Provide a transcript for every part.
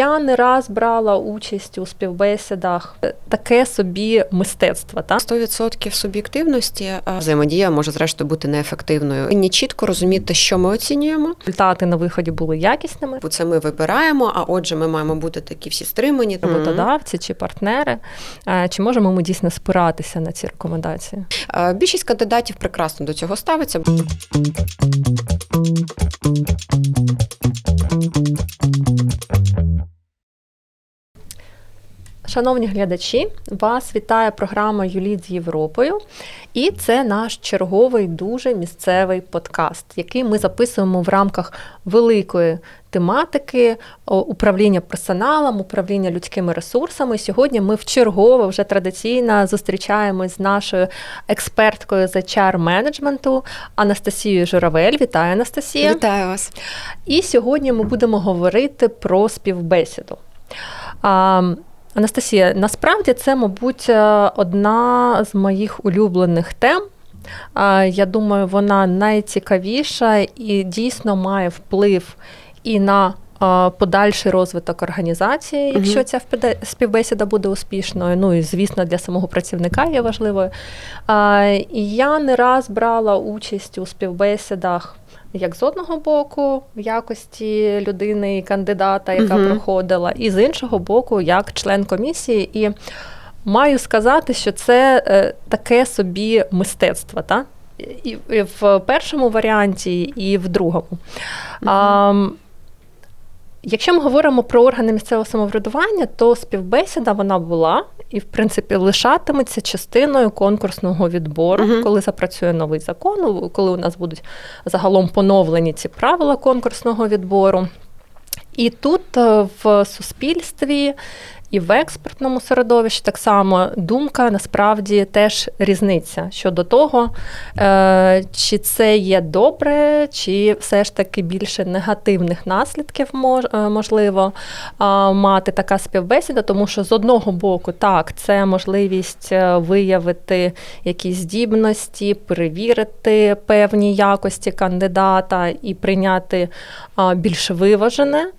я не раз брала участь у співбесідах. Таке собі мистецтво. Та? 100% суб'єктивності взаємодія може зрештою бути неефективною. Повинні чітко розуміти, що ми оцінюємо. Результати на виході були якісними. Бо це ми вибираємо, а отже, ми маємо бути такі всі стримані. Роботодавці чи партнери. Е, Чи можемо ми дійсно спиратися на ці рекомендації? Е, Більшість кандидатів прекрасно до цього ставиться. Шановні глядачі, вас вітає програма Юліт з Європою, і це наш черговий дуже місцевий подкаст, який ми записуємо в рамках великої тематики управління персоналом, управління людськими ресурсами. Сьогодні ми вчергово вже традиційно зустрічаємось з нашою експерткою з hr менеджменту Анастасією Журавель. Вітаю, Анастасія! Вітаю вас! І сьогодні ми будемо говорити про співбесіду. Анастасія, насправді це, мабуть, е, одна з моїх улюблених тем. Я думаю, вона найцікавіша і дійсно має вплив і на подальший розвиток організації, якщо ця співбесіда буде успішною. Ну і звісно, для самого працівника є важливою. І я не раз брала участь у співбесідах як з одного боку, в якості людини і кандидата, яка угу. проходила, і з іншого боку, як член комісії. І маю сказати, що це е, таке собі мистецтво. Та? І в першому варіанті, і в другому. Угу. А, Якщо ми говоримо про органи місцевого самоврядування, то співбесіда вона була і, в принципі, лишатиметься частиною конкурсного відбору, uh коли запрацює новий закон, коли у нас будуть загалом поновлені ці правила конкурсного відбору. І тут е, в суспільстві і в експертному середовищі так само думка насправді теж різниця щодо того, е, чи це є добре, чи все ж таки більше негативних наслідків е, можливо мати така співбесіда, тому що з одного боку, так, це можливість е, виявити якісь здібності, перевірити певні якості кандидата і прийняти більш виважене.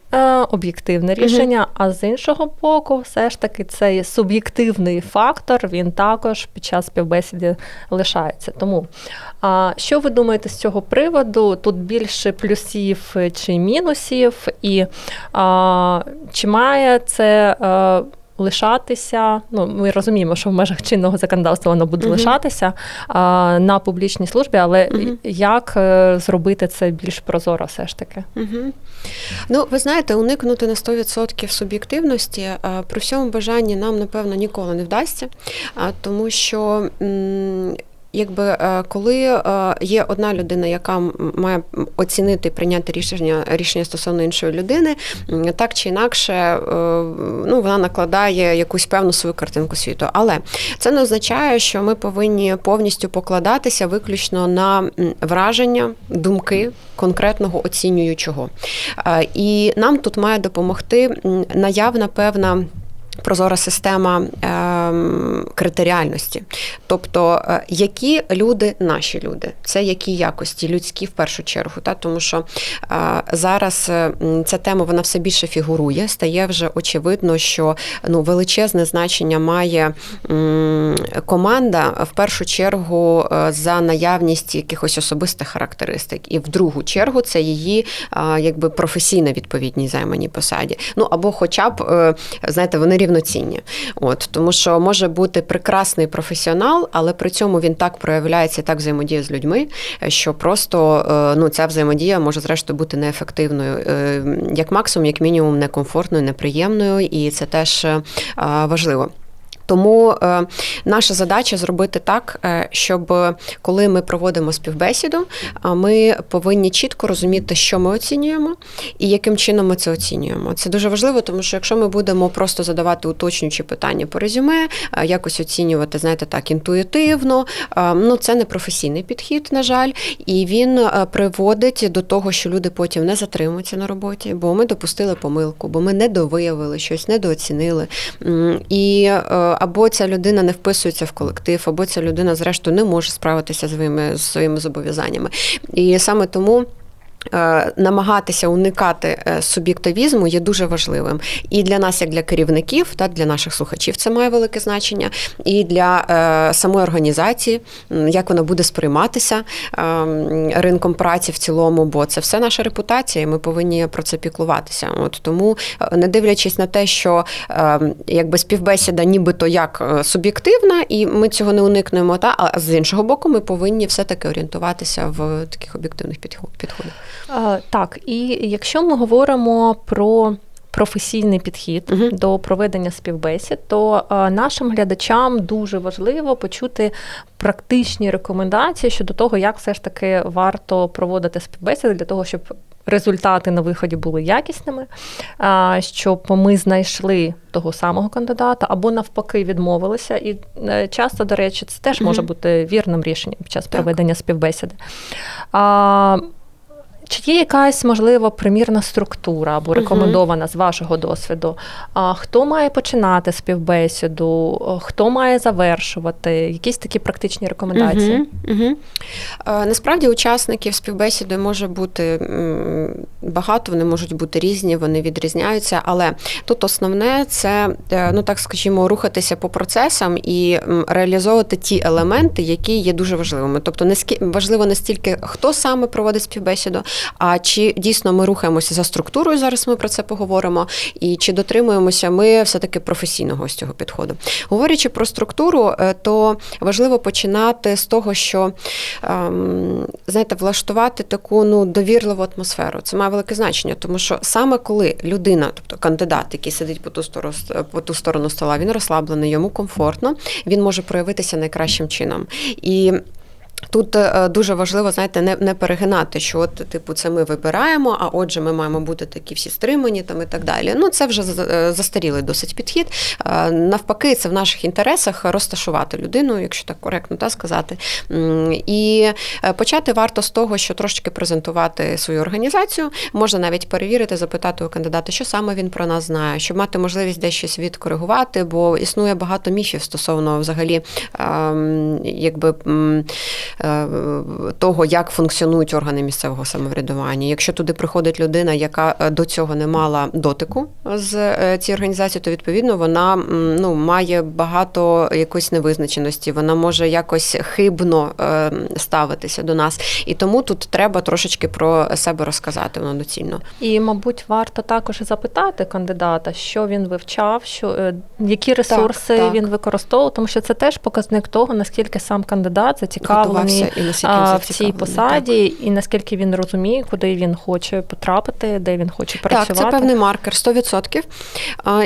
Об'єктивне рішення, uh а з іншого боку, все ж таки цей суб'єктивний фактор він також під час співбесіди лишається. Тому що ви думаєте з цього приводу? Тут більше плюсів чи мінусів, і чи має це? Лишатися. Ну, ми розуміємо, що в межах чинного законодавства воно буде uh лишатися а, на публічній службі, але uh як е, зробити це більш прозоро, все ж таки? uh Ну, ви знаєте, уникнути на 100% суб'єктивності при всьому бажанні нам, напевно, ніколи не вдасться, тому що. Якби е, коли е, є одна людина, яка має оцінити прийняти рішення рішення стосовно іншої людини, так чи інакше, е, ну вона накладає якусь певну свою картинку світу. Але це не означає, що ми повинні повністю покладатися виключно на враження, думки конкретного оцінюючого. І нам тут має допомогти наявна певна. Прозора система е, критеріальності, тобто е, які люди наші люди, це які якості, людські в першу чергу. Та? Тому що е, зараз е, ця тема вона все більше фігурує, стає вже очевидно, що ну, величезне значення має команда в першу чергу за наявність якихось особистих характеристик, і в другу чергу це її якби професійна відповідність займаній посаді. Ну або, хоча б, знаєте, вони рівноцінні. От Тому що може бути прекрасний професіонал, але при цьому він так проявляється, так взаємодіє з людьми, що просто е, ну, ця взаємодія може зрештою бути неефективною, е, як максимум, як мінімум, некомфортною, неприємною, і це теж е, важливо. Тому е, наша задача зробити так, е, щоб коли ми проводимо співбесіду, ми повинні чітко розуміти, що ми оцінюємо і яким чином ми це оцінюємо. Це дуже важливо, тому що якщо ми будемо просто задавати уточнюючі питання по резюме, е, якось оцінювати, знаєте, так інтуїтивно, ну це не професійний підхід, на жаль, і він приводить до того, що люди потім не затримуються на роботі, бо ми допустили помилку, бо ми недовиявили щось, недооцінили. І або ця людина не вписується в колектив, або ця людина, зрештою, не може справитися з своїми, своїми зобов'язаннями. І саме тому. Е, намагатися уникати е, суб'єктивізму є дуже важливим. І для нас, як для керівників, та для наших слухачів, це має велике значення, і для е, самої організації, як вона буде сприйматися ринком праці в цілому, бо це все наша репутація, і ми повинні про це піклуватися. От тому, не дивлячись на те, що якби співбесіда, нібито як суб'єктивна, і ми цього не уникнемо. Та а з іншого боку, ми повинні все таки орієнтуватися в таких об'єктивних підхо- підходах. Е, Так, і якщо ми говоримо про професійний підхід Мгм. до проведення співбесід, то е, нашим глядачам дуже важливо почути практичні рекомендації щодо того, як все ж таки варто проводити співбесіди для того, щоб результати на виході були якісними, щоб ми знайшли того самого кандидата або навпаки відмовилися. І е, часто, до речі, це теж може бути вірним рішенням під час Так. проведення співбесіди. Чи є якась, можливо, примірна структура або рекомендована з вашого досвіду? А, хто має починати співбесіду, хто має завершувати? Якісь такі практичні рекомендації? Угу, угу. Насправді учасників співбесіди може бути багато, вони можуть бути різні, вони відрізняються. Але тут основне це, е, ну так скажімо, рухатися по процесам і реалізовувати ті елементи, які є дуже важливими. Тобто не важливо не стільки хто саме проводить співбесіду, а чи дійсно ми рухаємося за структурою. Зараз ми про це поговоримо, і чи дотримуємося ми все таки професійного ось цього підходу. Говорячи про структуру, е, то важливо починати з того, що ем, знаєте, влаштувати таку ну довірливу атмосферу. Це має велике значення, тому що саме коли людина, тобто кандидат, який сидить по ту сторону по ту сторону стола, він розслаблений, йому комфортно, він може проявитися найкращим чином. І Тут е, дуже важливо, знаєте, не, не перегинати, що от, типу, це ми вибираємо, а отже, ми маємо бути такі всі стримані там і так далі. Ну, це вже е, застарілий досить підхід. Е, Навпаки, це в наших інтересах розташувати людину, якщо так коректно та сказати. І почати варто з того, що трошечки презентувати свою організацію. Можна навіть перевірити, запитати у кандидата, що саме він про нас знає, щоб мати можливість десь щось відкоригувати, бо існує багато міфів стосовно взагалі ем, якби. Е, того, як функціонують органи місцевого самоврядування. Якщо туди приходить людина, яка е, до цього не мала дотику з е, цією організацією, то відповідно вона ну, має багато якоїсь невизначеності, вона може якось хибно ставитися до нас. І тому тут треба трошечки про себе розказати воно доцільно. І, мабуть, варто також запитати кандидата, що він вивчав, що, які ресурси так. він використовував, тому що це теж показник того, наскільки сам кандидат зацікавлений Готувався і а, в цій посаді, і наскільки він розуміє, куди він хоче потрапити, де він хоче працювати. Так, це певний маркер 100%.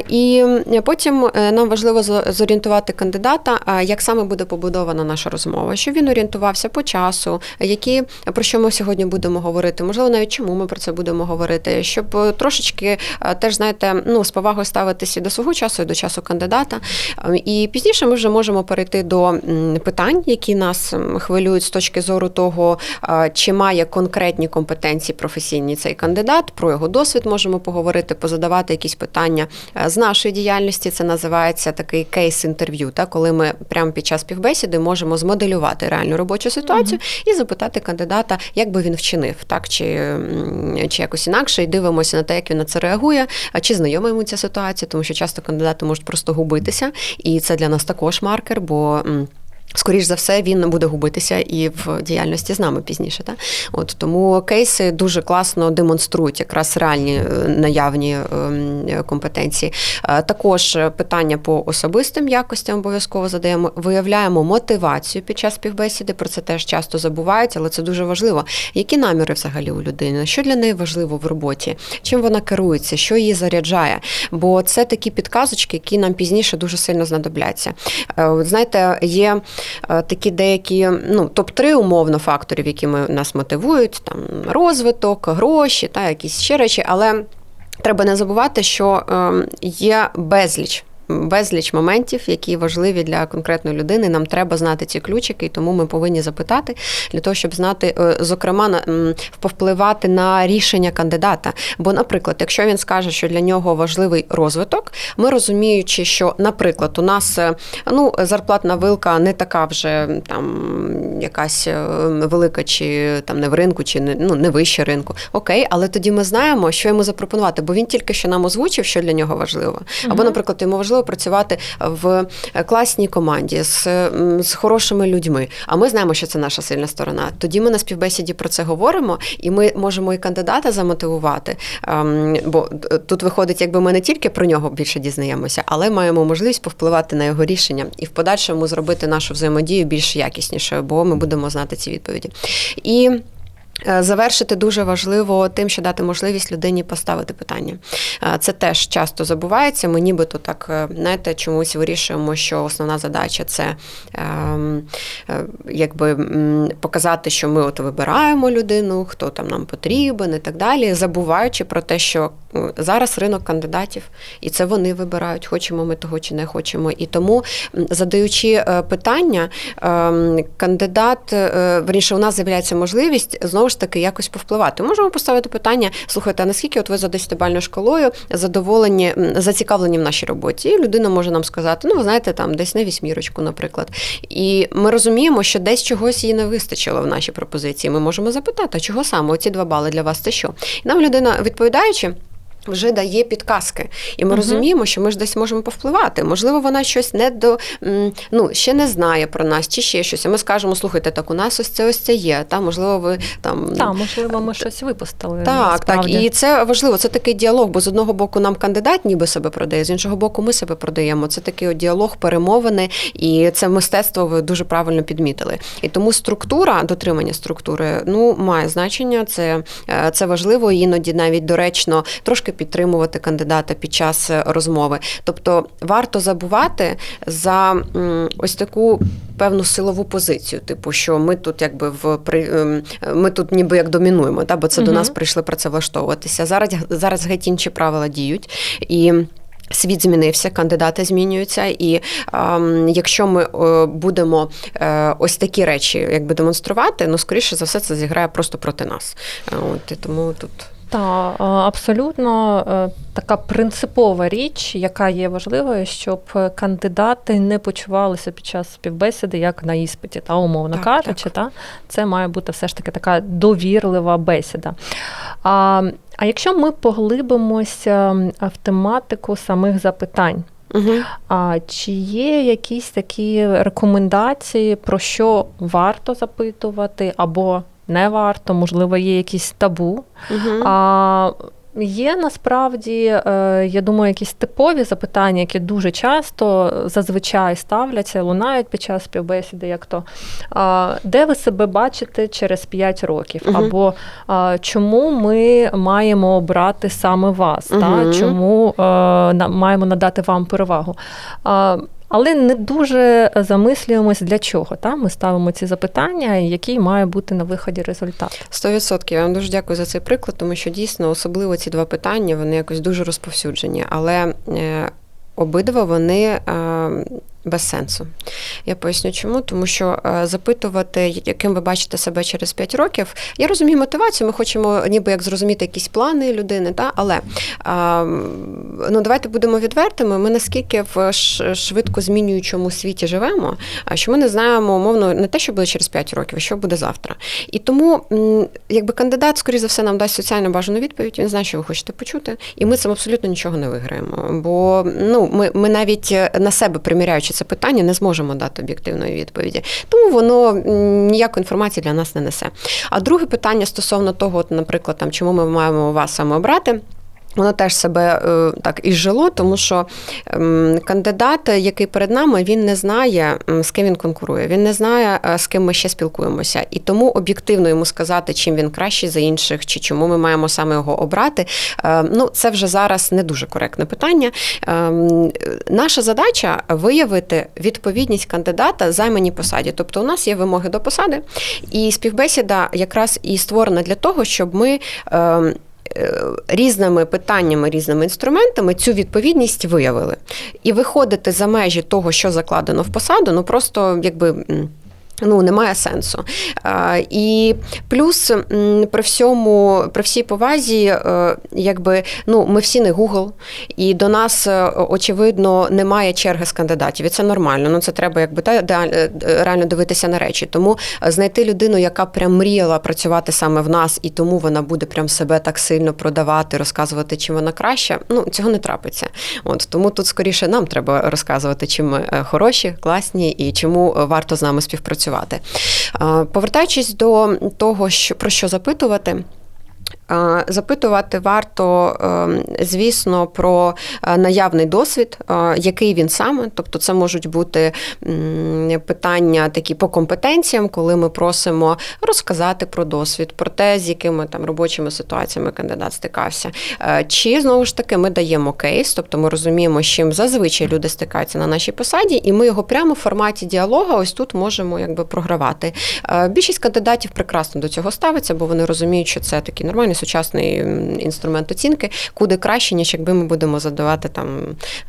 І потім е, нам важливо зорієнтувати кандидата, як саме буде побудована наша розмова, щоб він орієнтувався по часу, які про що ми сьогодні будемо говорити, можливо, навіть чому ми про це будемо говорити, щоб е, трошечки е, теж знаєте, ну з повагою ставитися до свого часу, і до часу кандидата. І пізніше ми вже можемо перейти до питань, які нас м, хвилюють з точки зору того, чи має конкретні компетенції професійні цей кандидат, про його досвід можемо поговорити, позадавати якісь питання з нашої діяльності. Це називається такий кейс-інтерв'ю, та коли ми прямо під час співбесіди можемо змоделювати реальну робочу ситуацію і запитати кандидата, як би він вчинив, так чи, чи якось інакше, і дивимося на те, як він на це реагує, чи знайома йому ця ситуація, тому що часто кандидати можуть просто губитися, і це для нас також маркер, бо. М, Скоріш за все, він буде губитися і в діяльності з нами пізніше. Та? От тому кейси дуже класно демонструють якраз реальні е, наявні ем, компетенції. Е, Також питання по особистим якостям обов'язково задаємо. Виявляємо мотивацію під час співбесіди. Про це теж часто забувають, але це дуже важливо. Які наміри взагалі у людини? Що для неї важливо в роботі? Чим вона керується? Що її заряджає? Бо це такі підказочки, які нам пізніше дуже сильно знадобляться. Е, Знаєте, є такі деякі ну топ-3 умовно факторів, які ми нас мотивують: там розвиток, гроші та якісь ще речі, але. Треба не забувати, що ем, є безліч безліч моментів, які важливі для конкретної людини. Нам треба знати ці ключики, і тому ми повинні запитати для того, щоб знати, е, зокрема, повпливати на рішення кандидата. Бо, наприклад, якщо він скаже, що для нього важливий розвиток, ми розуміючи, що, наприклад, у нас е, ну, зарплатна вилка не така вже там якась е, велика, чи там не в ринку, чи не ну не вище ринку. Окей, але тоді ми знаємо, що йому запропонувати, бо він тільки що нам озвучив, що для нього важливо. Або, наприклад, йому важливо працювати в класній команді з, з хорошими людьми. А ми знаємо, що це наша сильна сторона. Тоді ми на співбесіді про це говоримо, і ми можемо і кандидата замотивувати. ем, Бо е, тут виходить, якби ми не тільки про нього більше дізнаємося, але маємо можливість повпливати на його рішення і в подальшому зробити нашу взаємодію більш якіснішою, бо ми будемо знати ці відповіді. І Е, Завершити дуже важливо тим, що дати можливість людині поставити питання. Е, Це теж часто забувається. Ми нібито так е, знаєте, чомусь вирішуємо, що основна задача це ем, е, якби показати, що ми от вибираємо людину, хто там нам потрібен і так далі, забуваючи про те, що е, зараз ринок кандидатів, і це вони вибирають, хочемо ми того чи не хочемо. І тому, задаючи е, питання, ем, кандидат, е, верніше, у нас з'являється можливість знову ж таки якось повпливати. Можемо поставити питання: слухайте, а наскільки от ви за 10-бальною школою задоволені, зацікавлені в нашій роботі? І людина може нам сказати, ну ви знаєте, там десь на вісьмірочку, наприклад. І ми розуміємо, що десь чогось їй не вистачило в нашій пропозиції. Ми можемо запитати, а чого саме оці два бали для вас це що? І нам людина відповідаючи. Вже дає підказки, і ми Мгм. розуміємо, що ми ж десь можемо повпливати. Можливо, вона щось не до ну ще не знає про нас, чи ще щось. І ми скажемо: слухайте, так у нас ось це ось це є. Та можливо, ви там Так, можливо, ми щось випустили. так, так, і це важливо. Це такий діалог, бо з одного боку нам кандидат ніби себе продає, з іншого боку, ми себе продаємо. Це такий от діалог, перемовини, і це мистецтво ви дуже правильно підмітили. І тому структура, дотримання структури, ну має значення. Це, е, це важливо, іноді навіть доречно трошки підтримувати кандидата під час е, розмови. Тобто варто забувати за ось таку певну силову позицію, типу, що ми тут якби в ем, ми тут ніби як домінуємо, та бо це до нас прийшли працевлаштовуватися. Зараз зараз геть інші правила діють і. Світ змінився, кандидати змінюються, і ем, якщо ми е, будемо е, ось такі речі якби демонструвати, ну скоріше за все це зіграє просто проти нас. Е, От і тому тут Так, абсолютно е, така принципова річ, яка є важливою, щоб кандидати не почувалися під час співбесіди як на іспиті, та умовно Так, кажучи, так. та це має бути все ж таки така довірлива бесіда. А, а якщо ми поглибимося в тематику самих запитань. угу. А чи є якісь такі рекомендації, про що варто запитувати або не варто? Можливо, є якісь табу? Угу. А є насправді, е, я думаю, якісь типові запитання, які дуже часто зазвичай ставляться, лунають під час співбесіди, як то де ви себе бачите через 5 років, Мгм. або чому ми маємо обрати саме вас, та? Чому е, маємо надати вам перевагу. Але не дуже замислюємось для чого. Та? Ми ставимо ці запитання, який має бути на виході результат. Сто відсотків. Я вам дуже дякую за цей приклад, тому що дійсно особливо ці два питання вони якось дуже розповсюджені, але е, обидва вони е, без сенсу. Я поясню чому, тому що е, запитувати, яким ви бачите себе через 5 років, я розумію мотивацію, ми хочемо ніби як зрозуміти якісь плани людини, та? але ну, давайте будемо відвертими. Ми наскільки в швидко змінюючому світі живемо, що ми не знаємо умовно не те, що буде через 5 років, а що буде завтра. І тому, якби кандидат, скоріш за все, нам дасть соціально бажану відповідь, він знає, що ви хочете почути, і ми цим абсолютно нічого не виграємо. Бо ну, ми, ми навіть е, на себе приміряючи це питання, не зможемо дати об'єктивної відповіді. Тому воно ніякої інформації для нас не несе. А друге питання стосовно того, от, наприклад, там, чому ми маємо вас саме обрати. Воно теж себе е, так і жило, тому що ем, кандидат, який перед нами, він не знає, з ким він конкурує. Він не знає, е, з ким ми ще спілкуємося. І тому об'єктивно йому сказати, чим він кращий за інших, чи чому ми маємо саме його обрати. е, Ну, це вже зараз не дуже коректне питання. Ем, Наша задача виявити відповідність кандидата займаній посаді. Тобто, у нас є вимоги до посади, і співбесіда якраз і створена для того, щоб ми. Е, різними питаннями, різними інструментами цю відповідність виявили. І виходити за межі того, що закладено в посаду, ну просто якби. Ну, немає сенсу. І плюс при всьому, при всій повазі, е, якби ну, ми всі не Google, і до нас, е, очевидно, немає черги з кандидатів. І це нормально. Ну, це треба якби та, е, реально дивитися на речі. Тому знайти людину, яка прям мріяла працювати саме в нас, і тому вона буде прям себе так сильно продавати, розказувати, чим вона краща. Ну, цього не трапиться. От тому тут скоріше нам треба розказувати, чим ми хороші, класні і чому варто з нами співпрацювати. Е, Повертаючись до того, що про що запитувати. Запитувати варто, е, звісно, про е, наявний досвід, е, який він саме. Тобто, це можуть бути питання такі по компетенціям, коли ми просимо розказати про досвід, про те, з якими там робочими ситуаціями кандидат стикався. Е, Чи знову ж таки ми даємо кейс, тобто ми розуміємо, з чим зазвичай люди стикаються на нашій посаді, і ми його прямо в форматі діалога ось тут можемо якби програвати. Більшість кандидатів прекрасно до цього ставиться, бо вони розуміють, що це такий нормальний сучасний інструмент оцінки, куди краще, ніж якби ми будемо задавати там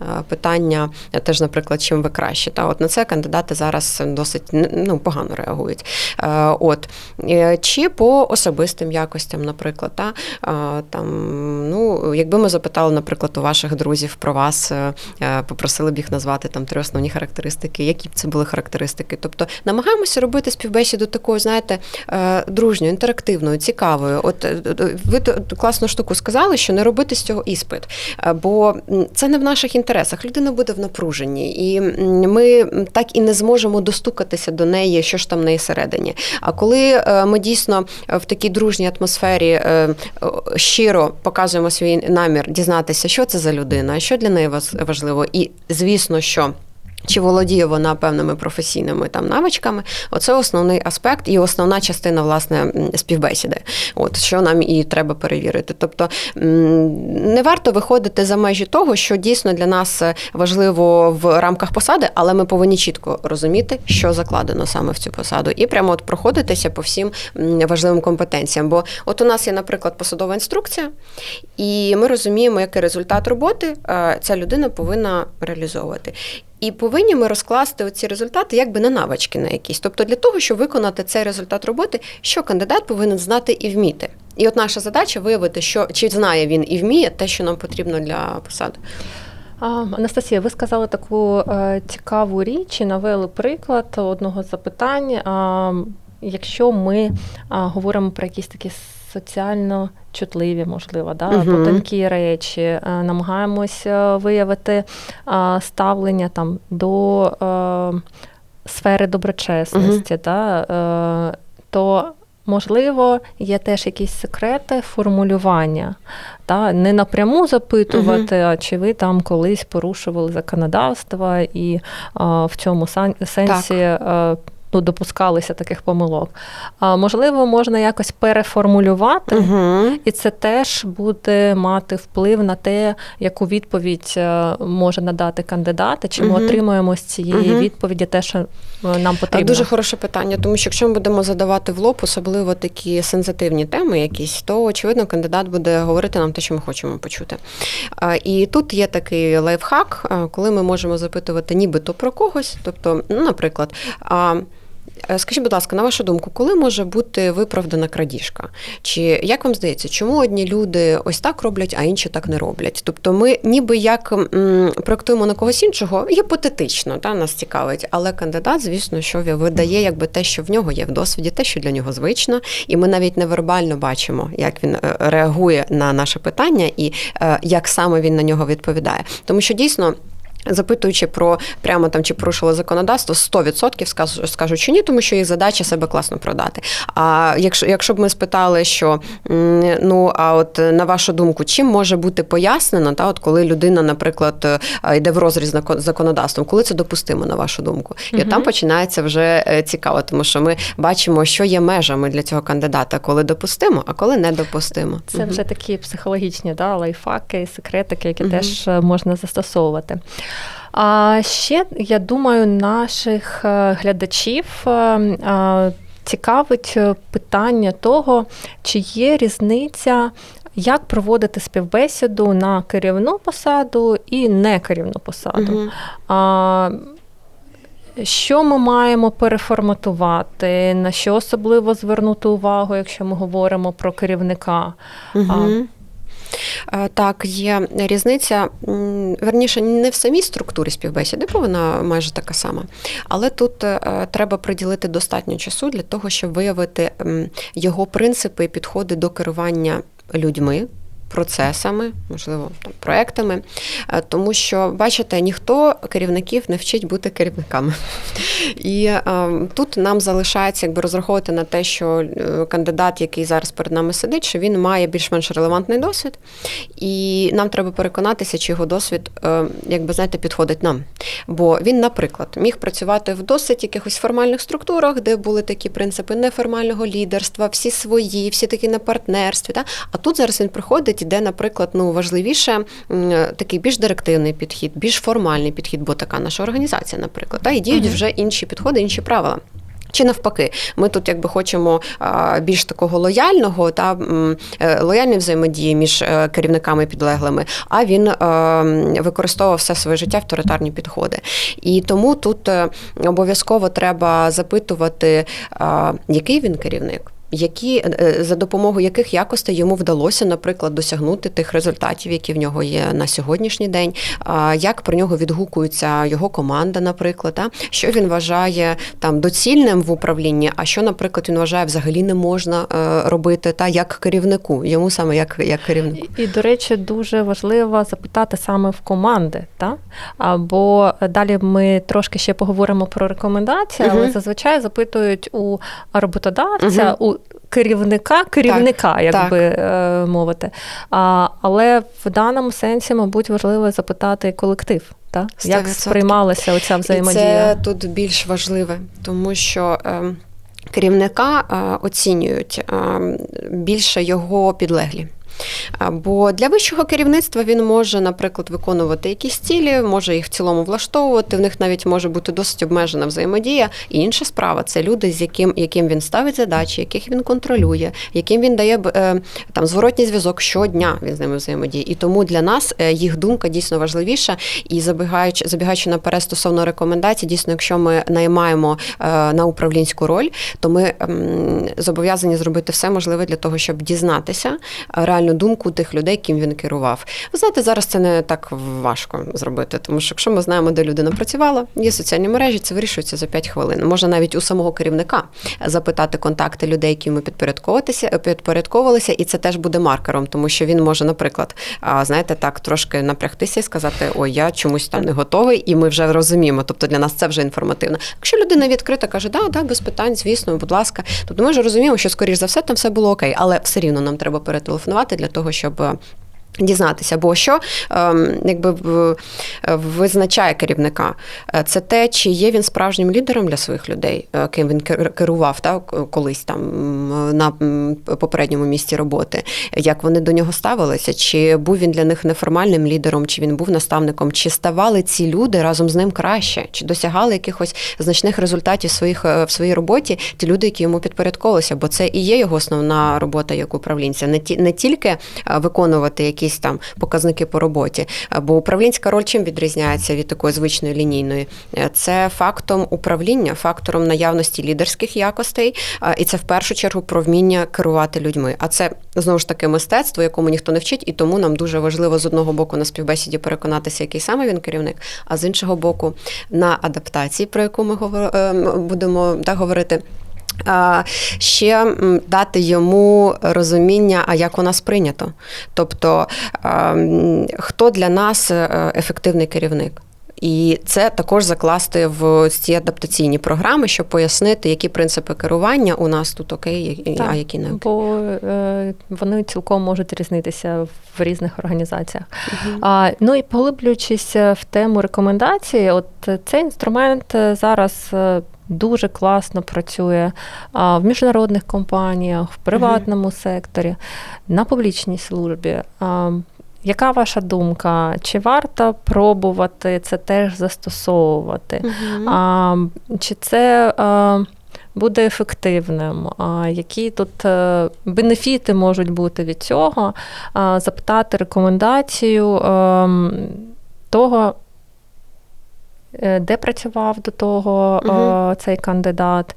е, питання, е, теж, наприклад, чим ви краще. Та от на це кандидати зараз досить ну, погано реагують. Е, От чи по особистим якостям, наприклад, та там, ну, якби ми запитали, наприклад, у ваших друзів про вас, попросили б їх назвати там три основні характеристики, які б це були характеристики. Тобто намагаємося робити співбесіду такою, знаєте, дружньою, інтерактивною, цікавою. От ви класну штуку сказали, що не робити з цього іспит, Е, бо це не в наших інтересах. Людина буде в напруженні, і ми так і не зможемо достукатися до неї, що ж там в неї всередині. А коли е, ми дійсно в такій дружній атмосфері е, е, щиро показуємо свій намір дізнатися, що це за людина, що для неї важливо, і звісно, що. Чи володіє вона певними професійними там навичками? Оце основний аспект і основна частина власне співбесіди. От що нам і треба перевірити. Тобто не варто виходити за межі того, що дійсно для нас важливо в рамках посади, але ми повинні чітко розуміти, що закладено саме в цю посаду, і прямо от проходитися по всім важливим компетенціям. Бо от у нас є, наприклад, посадова інструкція, і ми розуміємо, який результат роботи е, ця людина повинна реалізовувати. І повинні ми розкласти оці результати якби на навички на якісь. Тобто для того, щоб виконати цей результат роботи, що кандидат повинен знати і вміти. І от наша задача виявити, що чи знає він і вміє те, що нам потрібно для посади. А, Анастасія, ви сказали таку е, цікаву річ і навели приклад одного з запитань. А, якщо ми а, говоримо про якісь такі соціально чутливі, можливо, да, або Мгм. тонкі речі, е, намагаємося виявити ставлення там до е, сфери доброчесності, да, е, то Можливо, є теж якісь секрети формулювання, та не напряму запитувати, а чи ви там колись порушували законодавство і а, в цьому сенсі а, ну, допускалися таких помилок. А, можливо, можна якось переформулювати, Угу. і це теж буде мати вплив на те, яку відповідь е, може надати кандидат, і чи ми Мгм. отримуємо з цієї Мгм. відповіді те, що е, нам потрібно. Дуже хороше питання, тому що якщо ми будемо задавати в лоб, особливо такі сенситивні теми, якісь, то очевидно кандидат буде говорити нам те, що ми хочемо почути. А, І тут є такий лайфхак, коли ми можемо запитувати нібито про когось. Тобто, ну, наприклад, а, е, Скажіть, будь ласка, на вашу думку, коли може бути виправдана крадіжка? Чи як вам здається, чому одні люди ось так роблять, а інші так не роблять? Тобто, ми ніби як м, проектуємо на когось іншого, гіпотетично, та нас цікавить, але кандидат, звісно, що видає якби те, що в нього є в досвіді, те, що для нього звично, і ми навіть невербально бачимо, як він е, реагує на наше питання і е, як саме він на нього відповідає. Тому що дійсно. Запитуючи про прямо там чи порушило законодавство, 100% скажу, скажуть, що ні, тому що їх задача себе класно продати. А якщо, якщо б ми спитали, що ну а от на вашу думку, чим може бути пояснено, та от коли людина, наприклад, е, йде в розріз з законодавством, коли це допустимо, на вашу думку? І от там починається вже е, цікаво, тому що ми бачимо, що є межами для цього кандидата, коли допустимо, а коли не допустимо. Це Мгм. вже такі психологічні да, лайфхаки, секретики, які Мгм. теж е, можна застосовувати. А ще, я думаю, наших е, глядачів е, е, цікавить питання того, чи є різниця, як проводити співбесіду на керівну посаду і не керівну посаду. Мгм. А, що ми маємо переформатувати, на що особливо звернути увагу, якщо ми говоримо про керівника? Мгм. Е, Так, є різниця, верніше, не в самій структурі співбесіди, бо вона майже така сама. Але тут е, треба приділити достатньо часу для того, щоб виявити його принципи і підходи до керування людьми. Процесами, можливо, там, проектами, Е, тому що, бачите, ніхто керівників не вчить бути керівниками. І е, тут нам залишається якби розраховувати на те, що е, кандидат, який зараз перед нами сидить, що він має більш-менш релевантний досвід, і нам треба переконатися, чи його досвід, е, якби знаєте, підходить нам. Бо він, наприклад, міг працювати в досить якихось формальних структурах, де були такі принципи неформального лідерства, всі свої, всі такі на партнерстві. Та? А тут зараз він приходить, де, наприклад, ну важливіше такий більш директивний підхід, більш формальний підхід, бо така наша організація, наприклад, та? і діють Мгм. вже інші підходи, інші правила. Чи навпаки, ми тут якби хочемо більш такого лояльного та е, лояльної взаємодії між е, керівниками і підлеглими, а він е, використовував все своє життя авторитарні підходи. І тому тут обов'язково треба запитувати, який він керівник. Які е, за допомогою яких якостей йому вдалося, наприклад, досягнути тих результатів, які в нього є на сьогоднішній день, як про нього відгукується його команда, наприклад, що він вважає там доцільним в управлінні, а що, наприклад, він вважає взагалі не можна е, робити, та як керівнику, йому саме як, як керівнику. І, до речі, дуже важливо запитати саме в команди, та? А, бо далі ми трошки ще поговоримо про рекомендації, але Мгм. зазвичай запитують у роботодавця, Мгм. у керівника, керівника, як так. би е, мовити. А, але в даному сенсі, мабуть, важливо запитати колектив. Та? Як сприймалася оця І взаємодія? це тут більш важливе, тому що е, керівника е, оцінюють е, більше його підлеглі. Бо для вищого керівництва він може, наприклад, виконувати якісь цілі, може їх в цілому влаштовувати. В них навіть може бути досить обмежена взаємодія. І інша справа це люди, з яким, яким він ставить задачі, яких він контролює, яким він дає е, там зворотній зв'язок щодня. Він з ними взаємодіє. І тому для нас е, їх думка дійсно важливіша. І забігаючи, забігаючи наперед стосовно рекомендацій, дійсно, якщо ми наймаємо е, на управлінську роль, то ми зобов'язані зробити все можливе для того, щоб дізнатися е, реальну думку тих людей, ким він керував. Ви знаєте, зараз це не так важко зробити, тому що якщо ми знаємо, де людина працювала, є соціальні мережі, це вирішується за 5 хвилин. Можна навіть у самого керівника запитати контакти людей, які йому підпорядковуватися, підпорядковувалися, і це теж буде маркером, тому що він може, наприклад, знаєте, так трошки напрягтися і сказати: Ой, я чомусь там не готовий, і ми вже розуміємо. Тобто для нас це вже інформативно. Якщо людина відкрита каже, да, да, без питань, звісно, будь ласка, тобто ми вже розуміємо, що скоріш за все там все було окей, але все рівно нам треба перетелефонувати для того, щоб. Е, Дізнатися, бо що ем, якби визначає керівника, Е, це те, чи є він справжнім лідером для своїх людей, е, ким він кер- керував та, колись там на попередньому місці роботи, як вони до нього ставилися, чи був він для них неформальним лідером, чи він був наставником, чи ставали ці люди разом з ним краще, чи досягали якихось значних результатів своїх е, в своїй роботі ті люди, які йому підпорядковувалися, бо це і є його основна робота як управлінця, не ті не тільки е, виконувати якісь там показники по роботі, бо управлінська роль чим відрізняється від такої звичної лінійної? Це фактом управління, фактором наявності лідерських якостей, і це в першу чергу про вміння керувати людьми. А це знову ж таки мистецтво, якому ніхто не вчить, і тому нам дуже важливо з одного боку на співбесіді переконатися, який саме він керівник, а з іншого боку, на адаптації, про яку ми е, будемо так говорити. Ще дати йому розуміння, а як у нас прийнято. Тобто, хто для нас е, ефективний керівник. І це також закласти в ці адаптаційні програми, щоб пояснити, які принципи керування у нас тут окей, і- а які не окей. Бо е, вони цілком можуть різнитися в різних організаціях. А, ну і поглиблюючись в тему рекомендацій, от е, цей інструмент е, зараз. Дуже класно працює а, в міжнародних компаніях, в приватному секторі, на публічній службі. А, яка ваша думка? Чи варто пробувати це теж застосовувати? Мгм. А, чи це а, буде ефективним, а, які тут е, бенефіти можуть бути від цього, а, запитати рекомендацію ем, того. Е, Де працював до того Мгм. цей кандидат,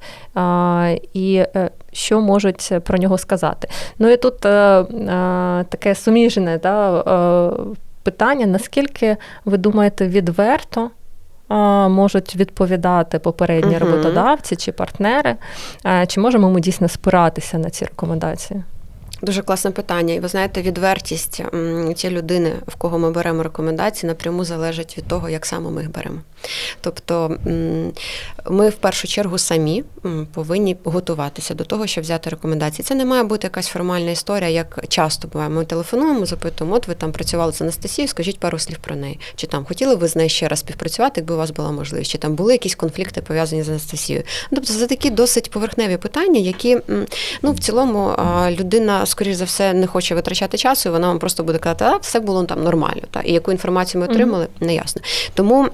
і е, що можуть про нього сказати? Ну і тут таке суміжне да, питання: наскільки ви думаєте, відверто можуть відповідати попередні Мгм. роботодавці чи партнери? Чи можемо ми дійсно спиратися на ці рекомендації? Дуже класне питання. І ви знаєте, відвертість цієї людини, в кого ми беремо рекомендації, напряму залежить від того, як саме ми їх беремо. Тобто ми в першу чергу самі повинні готуватися до того, щоб взяти рекомендації. Це не має бути якась формальна історія, як часто буває. Ми телефонуємо, запитуємо, от ви там працювали з Анастасією, скажіть пару слів про неї. Чи там хотіли ви з нею ще раз співпрацювати, якби у вас була можливість? Чи там були якісь конфлікти пов'язані з Анастасією? Тобто це такі досить поверхневі питання, які ну, в цілому людина, скоріш за все, не хоче витрачати часу, і вона вам просто буде казати, а все було там нормально. Та? І яку інформацію ми отримали, не ясно. Тому.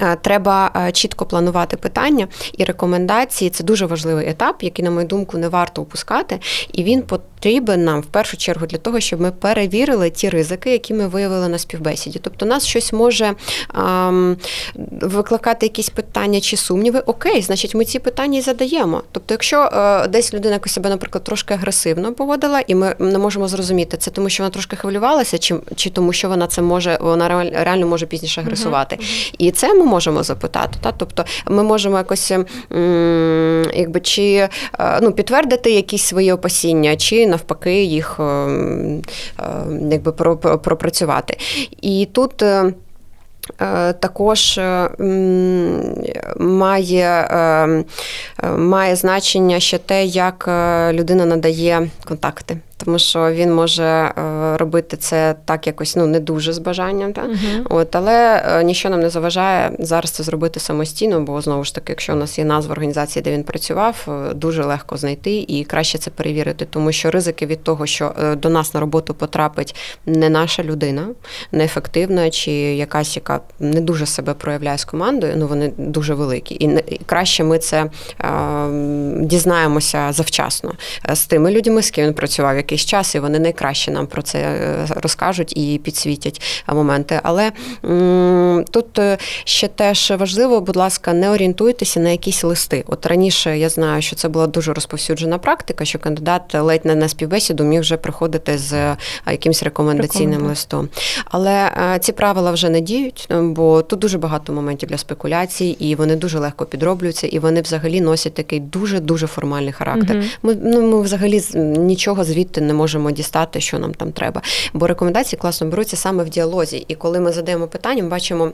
Е, Треба е, чітко планувати питання і рекомендації. Це дуже важливий етап, який, на мою думку, не варто упускати. І він потрібен нам в першу чергу для того, щоб ми перевірили ті ризики, які ми виявили на співбесіді. Тобто, нас щось може ам, викликати якісь питання чи сумніви. Окей, значить, ми ці питання і задаємо. Тобто, якщо е, десь людина якось себе, наприклад, трошки агресивно поводила, і ми не можемо зрозуміти, це тому, що вона трошки хвилювалася, чи, чи тому, що вона це може, вона реаль- реально може пізніше агресувати. І це ми можемо запитати. Та? Тобто ми можемо якось м, якби, чи е, ну, підтвердити якісь свої опасіння, чи навпаки їх е, м, е, якби, про- про- пропрацювати. І тут. е, е, Також е, має, має значення ще те, як людина надає контакти, тому що він може е, робити це так якось ну, не дуже з бажанням. Та? От, але е, нічого нам не заважає зараз це зробити самостійно, бо знову ж таки, якщо у нас є назва організації, де він працював, е, дуже легко знайти і краще це перевірити, тому що ризики від того, що до нас на роботу потрапить не наша людина, неефективна чи якась, яка не дуже себе проявляє з командою, ну вони дуже великі. І, краще ми це е, дізнаємося завчасно з тими людьми, з ким він працював якийсь час, і вони найкраще нам про це е, розкажуть і підсвітять е, моменти. Але тут е, ще теж важливо, будь ласка, не орієнтуйтеся на якісь листи. От раніше я знаю, що це була дуже розповсюджена практика, що кандидат ледь не на співбесіду міг вже приходити з якимось рекомендаційним листом. Але ці правила вже не діють, бо тут дуже багато моментів для спекуляцій, і вони дуже легко підроблюються, і вони взагалі носять такий дуже дуже формальний характер. Мгм. Ми ну ми взагалі нічого звідти не можемо дістати, що нам там треба. Бо рекомендації класно беруться саме в діалозі. І коли ми задаємо питання, ми бачимо.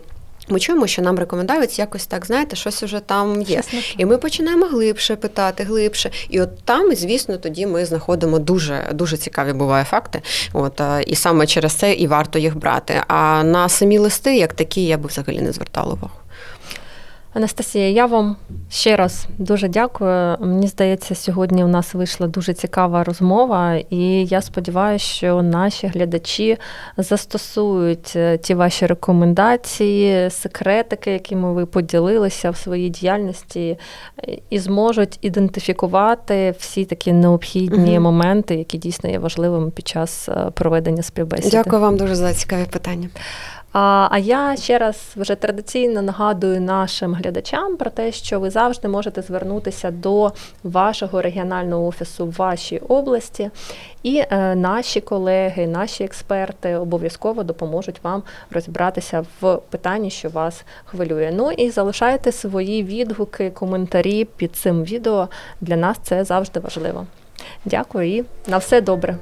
Ми чуємо, що нам рекомендують якось так, знаєте, щось уже там є. Не. І ми починаємо глибше питати, глибше. І от там, звісно, тоді ми знаходимо дуже дуже цікаві буває факти. От і саме через це і варто їх брати. А на самі листи, як такі, я би взагалі не звертала увагу. Анастасія, я вам ще раз дуже дякую. Мені здається, сьогодні у нас вийшла дуже цікава розмова, і я сподіваюся, що наші глядачі застосують е, ті ваші рекомендації, секретики, якими ви поділилися в своїй діяльності, е, і зможуть ідентифікувати всі такі необхідні Мгм. моменти, які дійсно є важливими під час е, проведення співбесіди. Дякую вам дуже за цікаві питання. А, я ще раз вже традиційно нагадую нашим глядачам про те, що ви завжди можете звернутися до вашого регіонального офісу в вашій області, і е, наші колеги, наші експерти обов'язково допоможуть вам розібратися в питанні, що вас хвилює. Ну і залишайте свої відгуки, коментарі під цим відео. Для нас це завжди важливо. Дякую і на все добре.